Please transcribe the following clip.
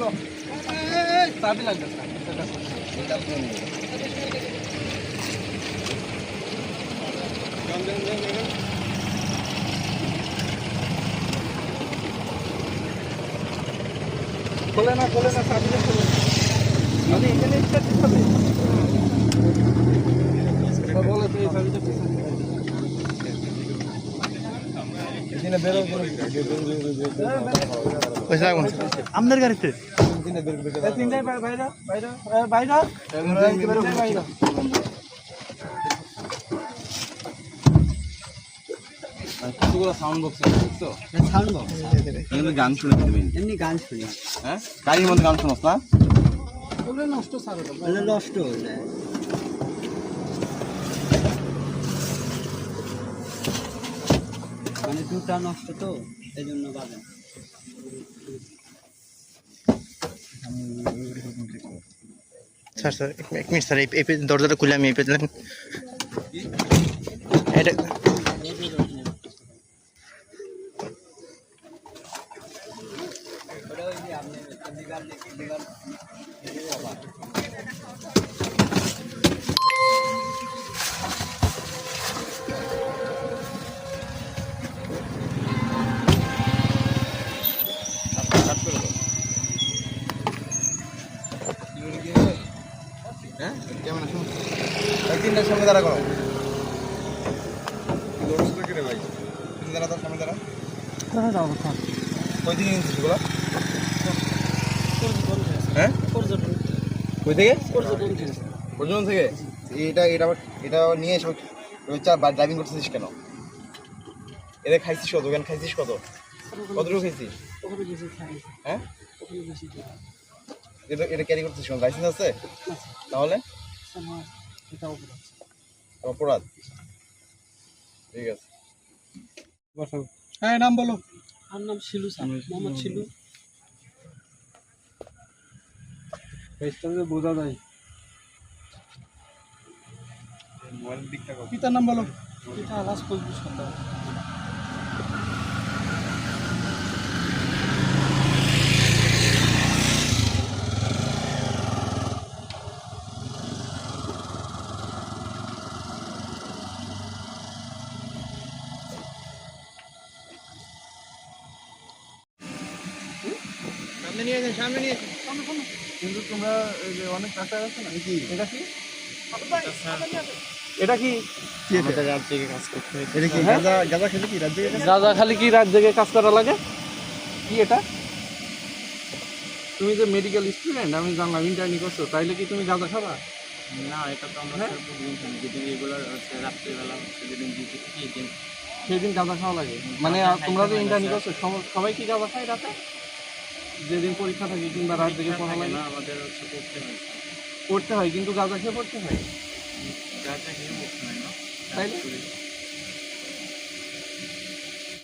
খুলো চাবি লাগবে। খোলে না খোলে না চাবিটা খোলে। আমি এখানে ইচ্ছা হবে বলে তো এই চাবিটা পিছনে এখানে বেরো আপনার গাড়িতে? তিনটাই বাইরে বাইরে বাইরে বাইরে বাইরে কতগুলো সাউন্ড বক্স সাউন্ড বক্স এখানে গান শুনে এমনি গান শুনি। হ্যাঁ? গাড়ির মধ্যে গান শোনাস না? নষ্ট নষ্ট হয়ে যায় মানে দুটা নষ্ট তো এই জন্য বাজে স্যার স্যার এক মিনিট স্যার এই দরজাটা খুলে আমি এই পেতলেন এটা হ্যাঁ? ক্যামেরা শুন এই তিনটার সামনে দাঁড়া করো। ভাই? তিন দাঁড়া তার সামনে দাঁড়া। কই থেকে কিনছিস এগুলো? হ্যাঁ? কই থেকে? থেকে। এটা এটা এটা নিয়ে চা ড্রাইভিং করতেছিস কেন? এদের খাইছিস কত? কেন খাইছিস কত? কতটুকু খাইছিস? হ্যাঁ? এটা ক্যারি করতেছিস কেন লাইসেন্স আছে? তাহলে? অপরাধ। ঠিক আছে। হ্যাঁ নাম বলো। আমার নাম শিলু স্যার মোহাম্মদ শিলু। বোঝা যায়। পিতার নাম বলো। এটা আলাস ফজলু সরকার সামনে নিয়ে যান সামনে নিয়ে কিন্তু তোমরা অনেক আছে না? কি? এটা কি? এটা কি? গাঁজা গাঁজা খেলে কি রাত জেগে খালি কি রাত জেগে কাজ করা লাগে? কি এটা? তুমি যে মেডিকেল স্টুডেন্ট আমি জানলাম ইন্টারনি করছ তাইলে কি তুমি গাঁজা খাবা? না এটা তো আমরা খাই যেদিন রাত্রিবেলা ডিউটি সেদিন। গাঁজা খাওয়া লাগে। মানে তোমরা যে ইন্টারনি করছ সবাই কি গাঁজা খায় রাতে? যেদিন পরীক্ষা থাকে কিংবা রাত থেকে পড়া লাগে। না আমাদের হচ্ছে পড়তে হয়। পড়তে হয় কিন্তু গাঁজা খেয়ে পড়তে হয়। যা খেয়ে পড়তে হয় না। তাই